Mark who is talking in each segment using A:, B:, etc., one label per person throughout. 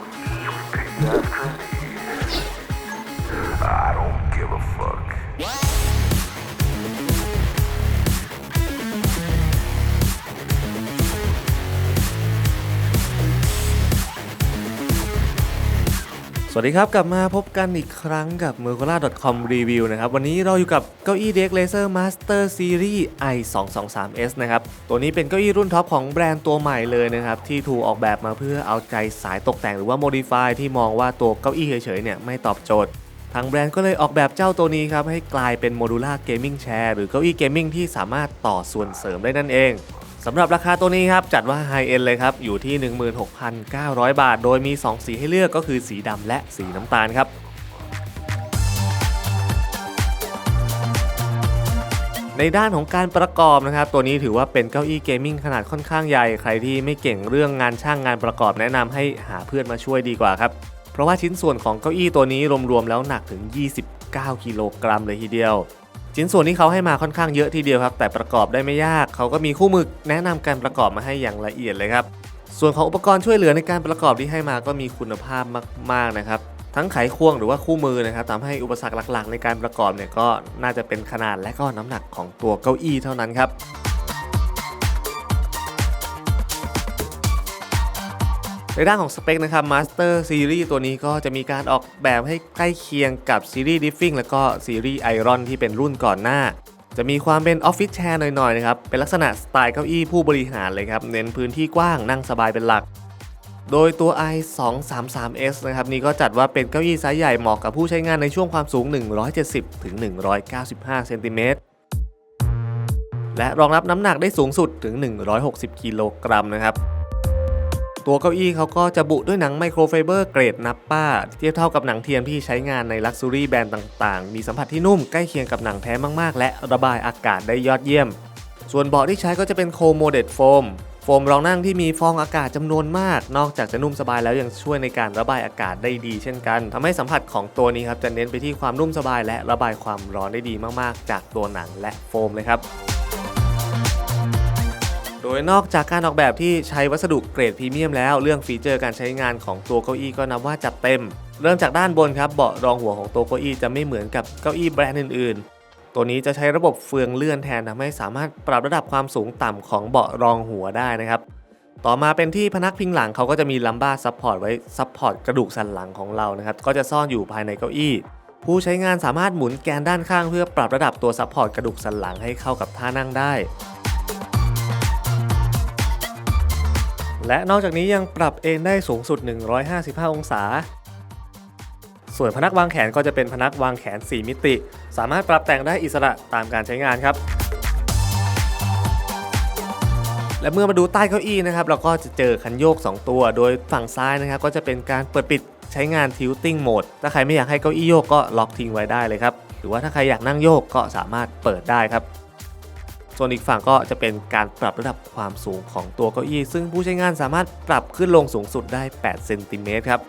A: Thank you.
B: สวัสดีครับ กลับมาพบกันอีกครั้งกับ m e r c o l a c o m Review นะครับ วันนี้เราอยู่กับเก้าอี้ Deck Laser Master Series i 2 2 3 s นะครับ ตัวนี้เป็นเก้าอี้รุ่นท็อปของแบรนด์ตัวใหม่เลยนะครับ ที่ถูกออกแบบมาเพื่อเอาใจสายตกแต่งหรือว่า Modify ที่มองว่าตัวเก้าอี้เฉยๆเนี่ยไม่ตอบโจทย์ ทางแบรนด์ก็เลยออกแบบเจ้าตัวนี้ครับ ให้กลายเป็นโมดูล่าเกมมิ่งแชร์หรือเก้าอี้เกมมิ่งที่สามารถต่อส่วนเสริมได้นั่นเอง สำหรับราคาตัวนี้ครับจัดว่าไฮเอ็นเลยครับ อยู่ที่ 16,900 บาท โดยมี 2 สีให้เลือกก็คือสีดำและสีน้ำตาลครับในด้านของการประกอบนะครับ ตัวนี้ถือว่าเป็นเก้าอี้เกมมิ่งขนาดค่อนข้างใหญ่ ใครที่ไม่เก่งเรื่องงานช่างงานประกอบแนะนำให้หาเพื่อนมาช่วยดีกว่าครับ เพราะว่าชิ้นส่วนของเก้าอี้ตัวนี้รวมๆแล้วหนักถึง 29 กิโลกรัมเลยทีเดียว ชิ้นส่วนที่เขาให้มาค่อนข้างเยอะทีเดียวครับ แต่ประกอบได้ไม่ยาก เขาก็มีคู่มือแนะนำการประกอบมาให้อย่างละเอียดเลยครับ ส่วนของอุปกรณ์ช่วยเหลือในการประกอบที่ให้มาก็มีคุณภาพมากๆนะครับทั้งไขควงหรือว่าคู่มือนะครับทำให้อุปสรรคหลักๆ ในการประกอบเนี่ยก็น่าจะเป็นขนาดและก็น้ำหนักของตัวเก้าอี้เท่านั้นครับ ในด้านของสเปคนะครับ Master Series ตัวนี้ก็จะมีการออกแบบให้ใกล้เคียงกับซีรีส์ Diffing แล้วก็ซีรีส์ Iron ที่เป็นรุ่นก่อนหน้า จะมีความเป็นออฟฟิศแชร์หน่อยๆนะครับ เป็นลักษณะสไตล์เก้าอี้ผู้บริหารเลยครับ เน้นพื้นที่กว้างนั่งสบายเป็นหลัก โดยตัว i 2 3 3 s นะครับนี่ก็จัดว่าเป็นเก้าอี้ไซส์ใหญ่เหมาะกับผู้ใช้งานในช่วงความสูง 170 ถึง 195 เซนติเมตรและรองรับน้ำหนักได้สูงสุดถึง 160 กิโลกรัมนะครับ ตัวเก้าอี้เขาก็จะบุด้วยหนังไมโครไฟเบอร์เกรดนับป้า เทียบเท่ากับหนังเทียมที่ใช้งานในลักซ์ r รี่แบรนด์ต่างๆ มีสัมผัสที่นุ่มใกล้เคียงกับหนังแท้มากๆ และระบายอากาศได้ยอดเยี่ยม ส่วนเบาะที่ใช้ก็จะเป็นโคโมเดตโฟมโฟมรองนั่งที่มีฟองอากาศจำนวนมาก นอกจากจะนุ่มสบายแล้วยังช่วยในการระบายอากาศได้ดีเช่นกันทำให้สัมผัสของตัวนี้ครับจะเน้นไปที่ความนุ่มสบายและระบายความร้อนได้ดีมากๆ จากตัวหนังและโฟมเลยครับ ดยนอกจากการออกแบบที่ใช้วัสดุเกรดพรีเมียมแล้ว เรื่องฟีเจอร์การใช้งานของตัวเก้าอี้ก็นับว่าจัดเต็ม เริ่มจากด้านบนครับเบาะรองหัวของตัวเก้าอี้จะไม่เหมือนกับเก้าอี้แบรนด์อื่นๆ ตัวนี้จะใช้ระบบเฟืองเลื่อนแทนทำให้สามารถปรับระดับความสูงต่ำของเบาะรองหัวได้นะครับต่อมาเป็นที่พนักพิงหลังเขาก็จะมีลัมบ้าซัพพอร์ตไว้ซัพพอร์ตกระดูกสันหลังของเรานะครับก็จะซ่อนอยู่ภายในเก้าอี้ ผู้ใช้งานสามารถหมุนแกนด้านข้างเพื่อปรับระดับตัวซัพพอร์ตกระดูกสันหลังให้เข้ากับท่านั่งได้ และนอกจากนี้ยังปรับเอนได้สูงสุด 155 องศา ส่วนพนักวางแขนก็จะเป็นพนักวางแขน 4 มิติ สามารถปรับแต่งได้อิสระตามการใช้งานครับ และเมื่อมาดูใต้เก้าอี้นะครับ เราก็จะเจอคันโยก 2 ตัว โดยฝั่งซ้ายนะครับ ก็จะเป็นการเปิดปิดใช้งาน tilting mode ถ้าใครไม่อยากให้เก้าอี้โยกก็ล็อกทิ้งไว้ได้เลยครับ หรือว่าถ้าใครอยากนั่งโยกก็สามารถเปิดได้ครับ ส่วนอีกฝั่งก็จะเป็นการปรับระดับความสูงของตัวเก้าอี้ ซึ่งผู้ใช้งานสามารถปรับขึ้นลงสูงสุดได้ 8 เซนติเมตรครับ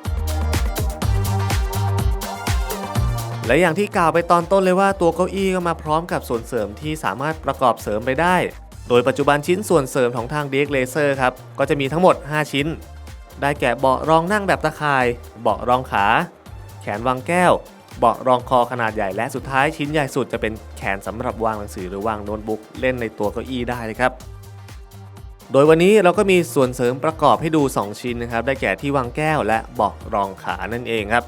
B: และอย่างที่กล่าวไปตอนต้นเลยว่าตัวเก้าอี้ก็มาพร้อมกับส่วนเสริมที่สามารถประกอบเสริมไปได้ โดยปัจจุบันชิ้นส่วนเสริมของทาง DX Laser ครับก็จะมีทั้งหมด 5 ชิ้น ได้แก่เบาะรองนั่งแบบตะข่าย เบาะรองขา แขนวางแก้ว เบาะรองคอขนาดใหญ่และสุดท้ายชิ้นใหญ่สุดจะเป็นแขนสำหรับวางหนังสือหรือวางโน้ตบุ๊กเล่นในตัวเก้าอี้ได้เลยครับโดยวันนี้เราก็มีส่วนเสริมประกอบให้ดู 2 ชิ้นนะครับ ได้แก่ที่วางแก้วและเบาะรองขานั่นเองครับ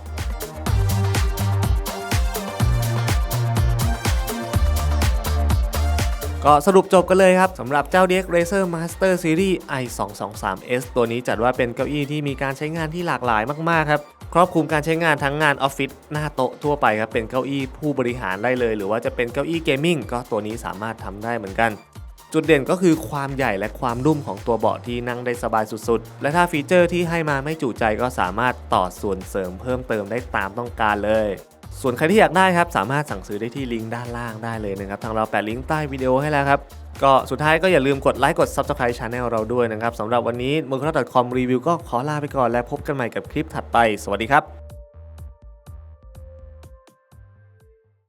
B: ก็สรุปจบกันเลยครับสำหรับเจ้า DX Racer Master Series i 2 2 3 s ตัวนี้จัดว่าเป็นเก้าอี้ที่มีการใช้งานที่หลากหลายมาก ๆ ครับ ครอบคลุมการใช้งานทั้งงานออฟฟิศหน้าโต๊ะทั่วไปครับเป็นเก้าอี้ผู้บริหารได้เลย หรือว่าจะเป็นเก้าอี้เกมมิ่งก็ตัวนี้สามารถทำได้เหมือนกัน จุดเด่นก็คือความใหญ่และความนุ่มของตัวเบาะที่นั่งได้สบายสุดๆ และถ้าฟีเจอร์ที่ให้มาไม่จุใจก็สามารถต่อส่วนเสริมเพิ่มเติมได้ตามต้องการเลยส่วนใครที่อยากได้ครับ สามารถสั่งซื้อได้ที่ลิงก์ด้านล่างได้เลยนะครับ ทางเราแปะลิงก์ใต้วิดีโอให้แล้วครับ ก็สุดท้ายก็อย่าลืมกดไลค์กด Subscribe Channel เราด้วยนะครับสำหรับวันนี้ m u r k a c o m Review ก็ขอลาไปก่อนและพบกันใหม่กับคลิปถัดไป สวัสดีครับ